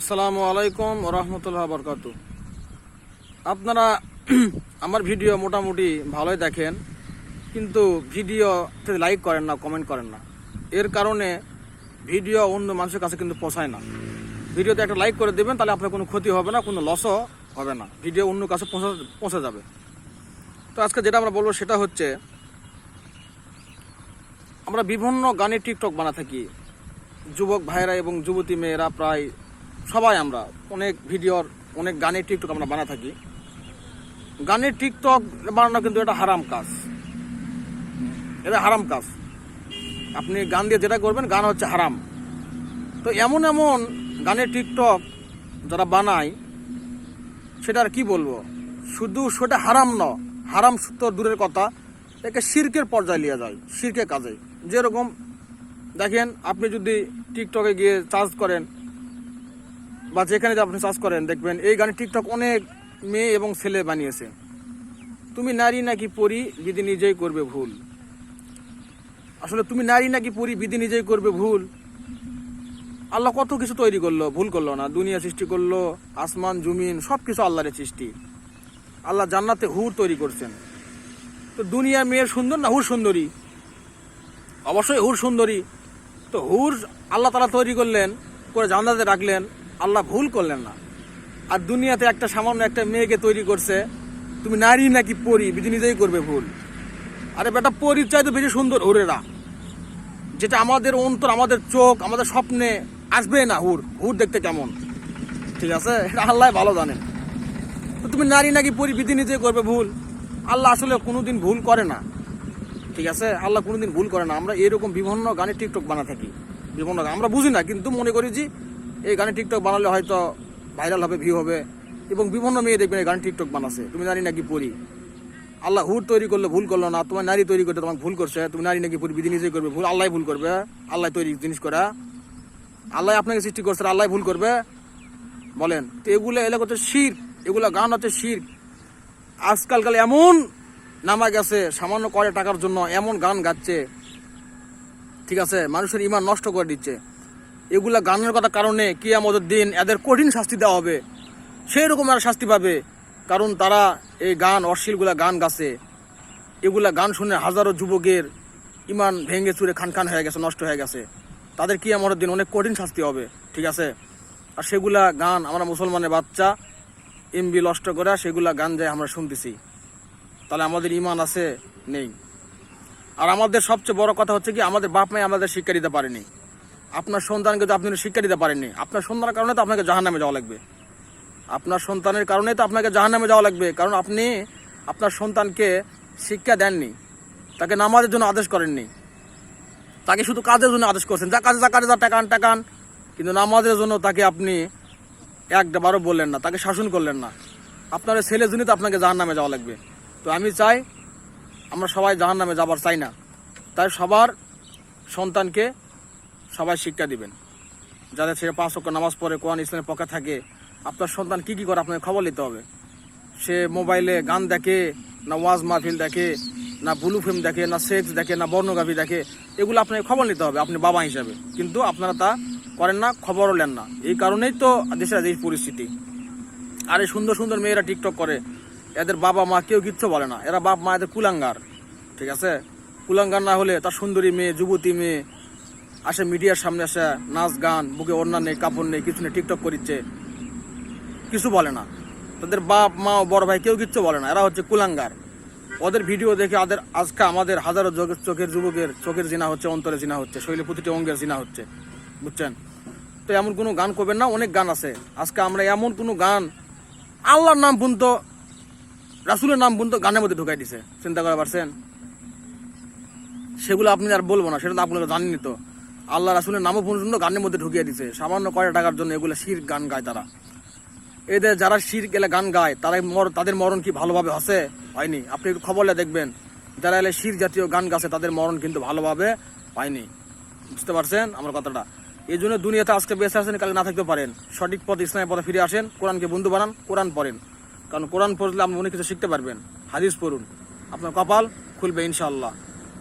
আসসালামু আলাইকুম রহমতুল্লাহ বরকাত আপনারা আমার ভিডিও মোটামুটি ভালোই দেখেন, কিন্তু ভিডিওতে লাইক করেন না কমেন্ট করেন না। এর কারণে ভিডিও অন্য মানুষের কাছে কিন্তু পৌঁছায় না। ভিডিওতে একটা লাইক করে দেবেন, তাহলে আপনার কোনো ক্ষতি হবে না, কোনো লসও হবে না। ভিডিও অন্য কাছে পৌঁছা, পৌঁছে যাবে। তো আজকে যেটা আমরা বলব সেটা হচ্ছে, আমরা বিভিন্ন গানে টিকটক বানা থাকি। যুবক ভাইরা এবং যুবতী মেয়েরা প্রায় সবাই আমরা অনেক ভিডিওর, অনেক গানের টিকটক আমরা বানা থাকি। গানের টিকটক বানানো কিন্তু এটা হারাম কাজ। এটা হারাম কাজ। আপনি গান দিয়ে যেটা করবেন, গান হচ্ছে হারাম। তো এমন এমন গানের টিকটক যারা বানায় সেটা আর কি বলব? শুধু সেটা হারাম ন হারাম সূত্র দূরের কথা, একে শির্কের পর্যায়ে নিয়ে যায়, শির্কের কাজে। যেরকম দেখেন, আপনি যদি টিকটকে গিয়ে চার্জ করেন বা যেখানে আপনি চার্জ করেন, দেখবেন এই গানে টিকটক অনেক মেয়ে এবং ছেলে বানিয়েছে। তুমি নারী নাকি পরি, বিধি নিজেই করবে ভুল। আসলে তুমি নারী নাকি পরি, বিধি নিজেই করবে ভুল। আল্লাহ কত কিছু তৈরি করল, ভুল করল না। দুনিয়া সৃষ্টি করল, আসমান, জমিন সব কিছু আল্লাহরের সৃষ্টি। আল্লাহ জান্নাতে হুর তৈরি করছেন। তো দুনিয়া মেয়ের সুন্দর না হুর সুন্দরী? অবশ্যই হুর সুন্দরী। তো হুর আল্লাহ তালা তৈরি করলেন, করে জান্নাতে রাখলেন। আল্লাহ ভুল করলেন না। আর দুনিয়াতে একটা সামান্য একটা মেয়েকে তৈরি করছে, তুমি নারী নাকি পরি, বিধি নিজেই করবে ভুল। আরে বেটা, পরির চাইতে বেশি সুন্দর হুরেরা যেটা আমাদের অন্তর, আমাদের চোখ, আমাদের স্বপ্নে আসবে না হুর। হুর দেখতে কেমন? ঠিক আছে? এটা আল্লাহ ভালো জানেন। তো তুমি নারী নাকি পরি, বিধি নিজেই করবে ভুল? আল্লাহ আসলে কোনোদিন ভুল করে না। ঠিক আছে? আল্লাহ কোনোদিন ভুল করে না। আমরা এরকম বিভিন্ন গানে টিকটক বানা থাকি। বিভিন্ন। আমরা বুঝি না, কিন্তু মনে করি যে এই গানে টিকটক বানালে হয়তো ভাইরাল হবে ভিউ হবে। এবং বিভিন্ন মেয়ে দেখবেন এই গান টিকটক বানাচ্ছে তুমি নারী নাকি পড়ি আল্লাহ হুর তৈরি করলে ভুল করল না, তোমার নারী তৈরি করতে তোমাকে ভুল করছে, তুমি নারী নাকি পড়ি বিধি নিজেই করবে, ভুল আল্লাহ ভুল করবে, আল্লাহ তৈরি জিনিস করা। আল্লাহ আপনাকে সৃষ্টি করছে আল্লাহ ভুল করবে। বলেন, তো এগুলো এলাকা হচ্ছে শির, এগুলো গান হচ্ছে শির। আজকালকাল এমন নামা গেছে সামান্য করে টাকার জন্য এমন গান গাচ্ছে, ঠিক আছে, মানুষের ইমান নষ্ট করে দিচ্ছে। এগুলা গানের কথা কারণে কি আমাদের দিন এদের কঠিন শাস্তি দেওয়া হবে। সেই রকম আর শাস্তি পাবে, কারণ তারা এই গান, অশ্লীলগুলা গান গাছে। এগুলা গান শুনে হাজারো যুবকের ইমান ভেঙে চুরে খান খান হয়ে গেছে, নষ্ট হয়ে গেছে। তাদের কি আমাদের দিন অনেক কঠিন শাস্তি হবে, ঠিক আছে? আর সেগুলা গান, আমরা মুসলমানের বাচ্চা, এমবি নষ্ট করে সেগুলা গান যায় আমরা শুনতেছি, তাহলে আমাদের ইমান আছে, নেই। আর আমাদের সবচেয়ে বড় কথা হচ্ছে কি, আমাদের বাপ মাই আমাদের শিক্ষা দিতে পারেনি। আপনার সন্তানকে তো আপনি শিক্ষা দিতে পারেননি। আপনার সন্তানের কারণে তো আপনাকে জাহান নামে যাওয়া লাগবে। আপনার সন্তানের কারণে তো আপনাকে জাহান নামে যাওয়া লাগবে, কারণ আপনি আপনার সন্তানকে শিক্ষা দেননি। তাকে নামাজের জন্য আদেশ করেননি। তাকে শুধু কাজের জন্য আদেশ করছেন। যা কাজে যা কাজে যা টাকান টাকান। কিন্তু নামাজের জন্য তাকে আপনি একবারও বললেন না, তাকে শাসন করলেন না। আপনার ছেলের জন্যই তো আপনাকে জাহান নামে যাওয়া লাগবে। তো আমি চাই, আমরা সবাই জাহান নামে যাবার চাই না। তাই সবার সন্তানকে সবাই শিক্ষা দিবেন। যাদের সে পাঁচ অক্ষ নামাজ পড়ে কোরআন ইসলামের পক্ষে থাকে, আপনার সন্তান কি কি করে আপনাকে খবর নিতে হবে? সে মোবাইলে গান দেখে, না ওয়াজ মাহফিল দেখে, না ব্লু ফিল্ম দেখে, না সেক্স দেখে, না বর্ণগাভি দেখে, এগুলো আপনাকে খবর নিতে হবে আপনি বাবা হিসাবে। কিন্তু আপনারা তা করেন না, খবরও নেন না। এই কারণেই তো দেশের এই পরিস্থিতি। আর এই সুন্দর সুন্দর মেয়েরা টিকটক করে, এদের বাবা মা কেউ কিচ্ছু বলে না। এরা বাপ মা এদের কুলাঙ্গার, ঠিক আছে? কুলাঙ্গার না হলে তার সুন্দরী মেয়ে, যুবতী মেয়ে আসে, মিডিয়ার সামনে আসে, নাচ, গান, বুকে ওড়না নেই, কাপড় নেই, কিছু নেই, টিকটক করিচ্ছে। কিছু বলে না। তাদের বাপ, মা বড় ভাই কেউ কিচ্ছু বলে না। এরা হচ্ছে কুলাঙ্গার। ওদের ভিডিও দেখে ওদের আজকে আমাদের হাজারো চোখের যুবকের, চোখের জিনা হচ্ছে, অন্তরে জিনা হচ্ছে শরীরে প্রতিটি অঙ্গের জিনা হচ্ছে। বুঝছেন? তো এমন কোনো গান করবেন না, অনেক গান আছে। আজকে আমরা এমন কোনো গান, আল্লাহর নাম পর্যন্ত, রাসুলের নাম পর্যন্ত গানের মধ্যে ঢুকাই দিছে। চিন্তা করে পারছেন? সেগুলো আপনি আর বলব না, সেটা তো আপনারা জানেনই তো। আল্লাহ রাসুলের নামও পর্যন্ত গানের মধ্যে ঢুকিয়ে দিছে। সামান্য কয়টা টাকার জন্য এগুলো শির গান গায় তারা। এদের যারা শির গেলে গান গায়, তারাই মর তাদের মরণ কি ভালোভাবে হসে? হয়নি। আপনি একটু খবরলে দেখবেন। যারা এলে শির জাতীয় গান গাছে, তাদের মরণ কিন্তু ভালোভাবে হয়নি। বুঝতে পারছেন আমার কথাটা? এই জন্য দুনিয়াতে আজকে বেঁচে আছেন, কালে না থাকতে পারেন। সঠিক পথ, ইসলামের পথে ফিরে আসেন, কোরআনকে বন্ধু বানান, কোরআন পড়েন। কারণ কোরআন পড়লে আপনি অনেক কিছু শিখতে পারবেন। হাদিস পড়ুন। আপনার কপাল খুলবে ইনশাআল্লাহ।